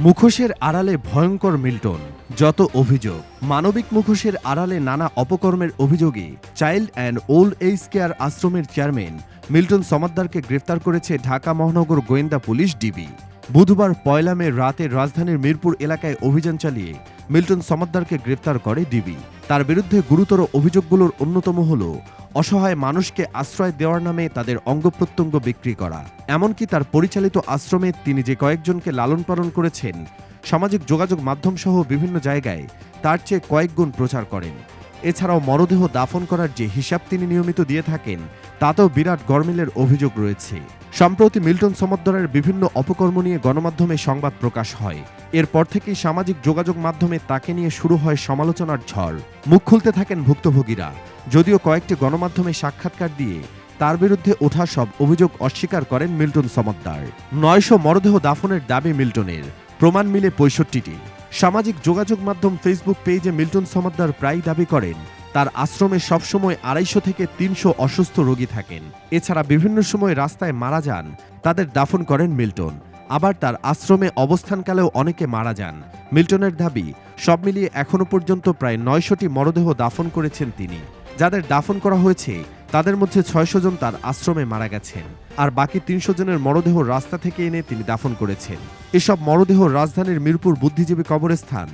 মুখোশের আড়ালে ভয়ঙ্কর মিল্টন, যত অভিযোগ। মানবিক মুখোশের আড়ালে নানা অপকর্মের অভিযোগে child and old age care আশ্রমের চেয়ারম্যান মিল্টন সমাদ্দারকে গ্রেফতার করেছে ঢাকা মহানগর গোয়েন্দা পুলিশ ডিবি। বুধবার পয়লা মে রাতে রাজধানীর মিরপুর এলাকায় অভিযান চালিয়ে মিল্টন সমাদ্দারকে গ্রেফতার করে ডিবি। তার বিরুদ্ধে গুরুতর অভিযোগগুলোর অন্যতম হল অসহায় মানুষকে আশ্রয় দেওয়ার নামে তাদের অঙ্গ প্রত্যঙ্গ বিক্রি করা। এমনকি তার পরিচালিত আশ্রমে তিনি যে কয়েকজনকে লালন পালন করেছেন, সামাজিক যোগাযোগ মাধ্যম সহ বিভিন্ন জায়গায় তার চেয়ে কয়েক গুণ প্রচার করেন। এছাড়াও মরদেহ দাফন করার যে হিসাব তিনি নিয়মিত দিয়ে থাকেন, তাতেও বিরাট গরমিলের অভিযোগ রয়েছে। সম্প্রতি মিল্টন সমদ্দরের বিভিন্ন অপকর্ম নিয়ে গণমাধ্যমে সংবাদ প্রকাশ হয়। এরপর থেকেই সামাজিক যোগাযোগ মাধ্যমে তাকে নিয়ে শুরু হয় সমালোচনার ঝড়। মুখ খুলতে থাকেন ভুক্তভোগীরা। যদিও কয়েকটি গণমাধ্যমে সাক্ষাৎকার দিয়ে তার বিরুদ্ধে ওঠা সব অভিযোগ অস্বীকার করেন মিল্টন সমদ্দার। নয়শো মরদেহ দাফনের দাবি মিল্টনের। প্রমাণ মিলে পঁয়ষট্টিটি। সামাজিক যোগাযোগ মাধ্যম ফেসবুক পেজে মিল্টন সমদ্দার প্রায় দাবি করেন তার আশ্রমে সবসময় আড়াইশো থেকে তিনশো অসুস্থ রোগী থাকেন। এছাড়া বিভিন্ন সময় রাস্তায় মারা যান। তাদের দাফন করেন মিল্টন। আবার তার আশ্রমে অবস্থানকালেও অনেকে মারা যান। মিল্টনের দাবি, সব মিলিয়ে এখনও পর্যন্ত প্রায় নয়শোটি মরদেহ দাফন করেছেন তিনি। যাদের দাফন করা হয়েছে, তাদের মধ্যে ছয়শো জন তার আশ্রমে মারা গেছেন। আর বাকি তিনশো জনের মরদেহ রাস্তা থেকে এনে তিনি দাফন করেছেন। এসব মরদেহ রাজধানীর মিরপুর বুদ্ধিজীবী কবরস্থান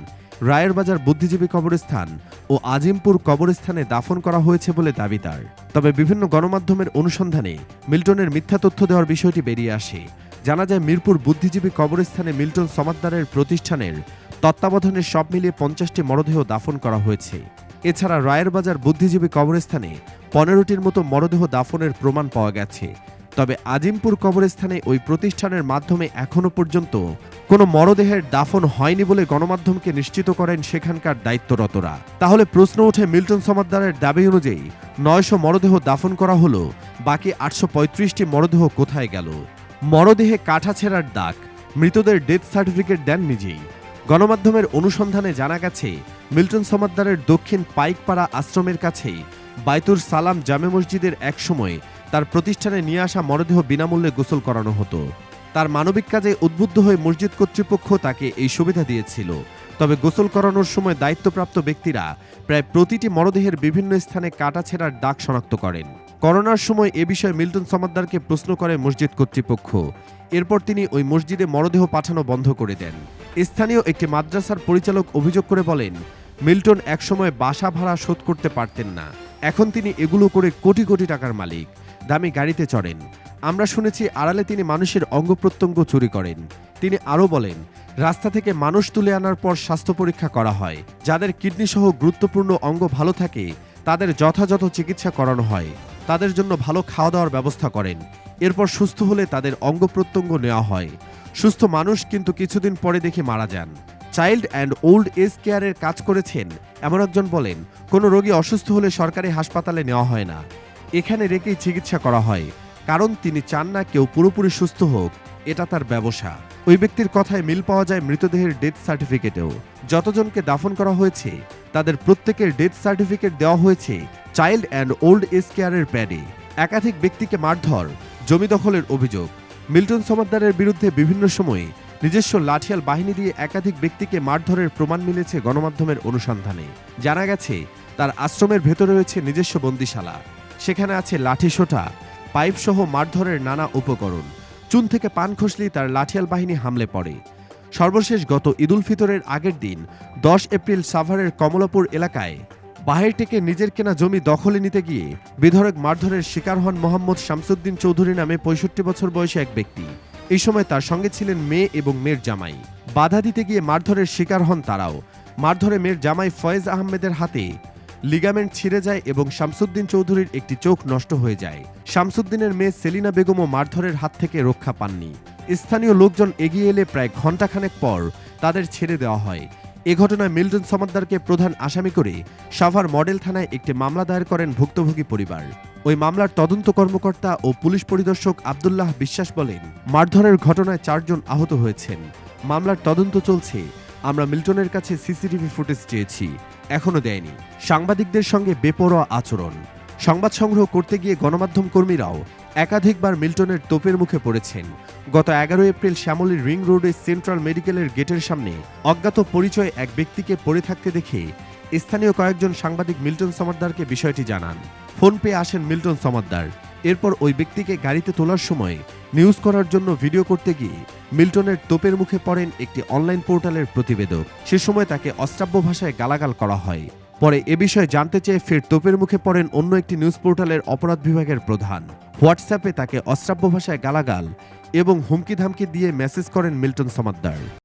রায়ের বাজার বুদ্ধিজীবী কবরস্থান ও আজিমপুর কবরস্থানে দাফন করা হয়েছে বলে দাবি তার। তবে বিভিন্ন গণমাধ্যমের অনুসন্ধানে মিল্টনের মিথ্যা তথ্য দেওয়ার বিষয়টি বেরিয়ে আসে। জানা যায়, মিরপুর বুদ্ধিজীবী কবরস্থানে মিল্টন সমাদ্দারের প্রতিষ্ঠানের তত্ত্বাবধানে সব মিলিয়ে পঞ্চাশটি মরদেহ দাফন করা হয়েছে। এছাড়া রায়ের বাজার বুদ্ধিজীবী কবরস্থানে পনেরোটির মতো মরদেহ দাফনের প্রমাণ পাওয়া গেছে। তবে আজিমপুর কবরস্থানে ওই প্রতিষ্ঠানের মাধ্যমে এখনও পর্যন্ত কোনো মরদেহের দাফন হয়নি বলে গণমাধ্যমকে নিশ্চিত করেন সেখানকার দায়িত্বরতরা। তাহলে প্রশ্ন ওঠে মিল্টন সমাদ্দারের দাবি অনুযায়ী নয়শো মরদেহ দাফন করা হলো, বাকি আটশো পঁয়ত্রিশটি মরদেহ কোথায় গেল? মরদেহে কাঠা ছেঁড়ার দাগ, মৃতদের ডেথ সার্টিফিকেট দেন নিজেই। গণমাধ্যমের অনুসন্ধানে জানা গেছে, মিল্টন সমাদ্দারের দক্ষিণ পাইকপাড়া আশ্রমের কাছেই বাইতুর সালাম জামে মসজিদের এক সময় তার প্রতিষ্ঠানে নিয়ে আসা মরদেহ বিনামূল্যে গোসল করানো হতো। তার মানবিক কাজে উদ্বুদ্ধ হয়ে মসজিদ কর্তৃপক্ষ তাকে এই সুবিধা দিয়েছিল। তবে গোসল করানোর সময় দায়িত্বপ্রাপ্ত ব্যক্তিরা প্রায় প্রতিটি মরদেহের বিভিন্ন স্থানে কাটা ছেঁড়ার দাগ শনাক্ত করেন। করোনার সময় এ বিষয়ে মিল্টন সমাদ্দারকে প্রশ্ন করে মসজিদ কর্তৃপক্ষ। এরপর তিনি ওই মসজিদে মরদেহ পাঠানো বন্ধ করে দেন। স্থানীয় একটি মাদ্রাসার পরিচালক অভিযোগ করে বলেন, মিল্টন একসময় বাসা ভাড়া শোধ করতে পারতেন না। এখন তিনি এগুলো করে কোটি কোটি টাকার মালিক। দামি গাড়িতে চড়েন। আমরা শুনেছি আড়ালে তিনি মানুষের অঙ্গ প্রত্যঙ্গ চুরি করেন। তিনি আরও বলেন, রাস্তা থেকে মানুষ তুলে আনার পর স্বাস্থ্য পরীক্ষা করা হয়। যাদের কিডনি সহ গুরুত্বপূর্ণ অঙ্গ ভালো থাকে, তাদের যথাযথ চিকিৎসা করানো হয়। তাদের জন্য ভালো খাওয়া দাওয়ার ব্যবস্থা করেন। এরপর সুস্থ হলে তাদের অঙ্গ প্রত্যঙ্গ নেওয়া হয়। সুস্থ মানুষ কিন্তু কিছুদিন পরে দেখে মারা যান। চাইল্ড অ্যান্ড ওল্ড এজ কেয়ারের কাজ করেছেন, এমন একজন বলেন, কোনো রোগী অসুস্থ হলে সরকারি হাসপাতালে নেওয়া হয় না। এখানে রেখেই চিকিৎসা করা হয়, কারণ তিনি চান না কেউ পুরোপুরি সুস্থ হোক, এটা তার ব্যবসা। ওই ব্যক্তির কথায় মিল পাওয়া যায় মৃতদেহের ডেথ সার্টিফিকেটেও। যতজনকে দাফন করা হয়েছে, তাদের প্রত্যেকের ডেথ সার্টিফিকেট দেওয়া হয়েছে চাইল্ড অ্যান্ড ওল্ড এজ কেয়ারের প্যাডে। একাধিক ব্যক্তিকে মারধর, জমি দখলের অভিযোগ। মিল্টন সমাদ্দারের বিরুদ্ধে বিভিন্ন সময়ে নিজস্ব লাঠিয়াল বাহিনী দিয়ে একাধিক ব্যক্তিকে মারধরের প্রমাণ মিলেছে গণমাধ্যমের অনুসন্ধানে। জানা গেছে, তার আশ্রমের ভেতরে রয়েছে নিজস্ব বন্দিশালা। সেখানে আছে লাঠি সোটা পাইপ সহ মারধরের নানা উপকরণ। চুন থেকে পান খসলেই তার লাঠিয়াল বাহিনী হামলে পড়ে। সর্বশেষ গত ঈদুল ফিতরের আগের দিন, দশ এপ্রিল সাভারের কমলাপুর এলাকায় বাহির থেকে নিজের কেনা জমি দখলে নিতে গিয়ে বিধরক মারধরের শিকার হন মোহাম্মদ শামসুদ্দিন চৌধুরী নামে পঁয়ষট্টি বছর বয়সী এক ব্যক্তি। এই সময় তার সঙ্গে ছিলেন মেয়ে এবং মেয়ের জামাই। বাধা দিতে গিয়ে মারধরের শিকার হন তারাও। মারধরে মেয়ের জামাই ফয়েজ আহমেদের হাতে লিগামেন্ট ছিঁড়ে যায় এবং শামসুদ্দিন চৌধুরীর একটি চোখ নষ্ট হয়ে যায়। শামসুদ্দিনের মেয়ে সেলিনা বেগমও মারধরের হাত থেকে রক্ষা পাননি। স্থানীয় লোকজন এগিয়ে এলে প্রায় ঘণ্টাখানেক পর তাদের ছেড়ে দেওয়া হয়। এ ঘটনায় মিল্টন সমাদ্দারকে প্রধান আসামি করে সাভার মডেল থানায় একটি মামলা দায়ের করেন ভুক্তভোগী পরিবার। ওই মামলার তদন্ত কর্মকর্তা ও পুলিশ পরিদর্শক আবদুল্লাহ বিশ্বাস বলেন, মারধরের ঘটনায় চারজন আহত হয়েছেন। মামলার তদন্ত চলছে। আমরা মিল্টনের কাছে সিসিটিভি ফুটেজ চেয়েছি। এখনও দেয়নি। সাংবাদিকদের সঙ্গে বেপরোয়া আচরণ। সংবাদ সংগ্রহ করতে গিয়ে গণমাধ্যম কর্মীরাও একাধিকবার মিল্টনের তোপের মুখে পড়েছেন। গত এগারো এপ্রিল শ্যামলীর রিং রোডে সেন্ট্রাল মেডিকেলের গেটের সামনে অজ্ঞাত পরিচয় এক ব্যক্তিকে পড়ে থাকতে দেখে স্থানীয় কয়েকজন সাংবাদিক মিল্টন সমাদ্দারকে বিষয়টি জানান। ফোন পেয়ে আসেন মিল্টন সমাদ্দার। এরপর ওই ব্যক্তিকে গাড়িতে তোলার সময় নিউজ করার জন্য ভিডিও করতে গিয়ে মিল্টনের তোপের মুখে পড়েন একটি অনলাইন পোর্টালের প্রতিবেদক। সে সময় তাকে অশ্রাব্য ভাষায় গালাগাল করা হয়। পরে এ বিষয়ে জানতে চেয়ে ফের তোপের মুখে পড়েন অন্য একটি নিউজ পোর্টালের অপরাধ বিভাগের প্রধান। হোয়াটসঅ্যাপে তাকে অশ্রাব্য ভাষায় গালাগাল এবং হুমকি ধামকি দিয়ে মেসেজ করেন মিল্টন সমাদ্দার।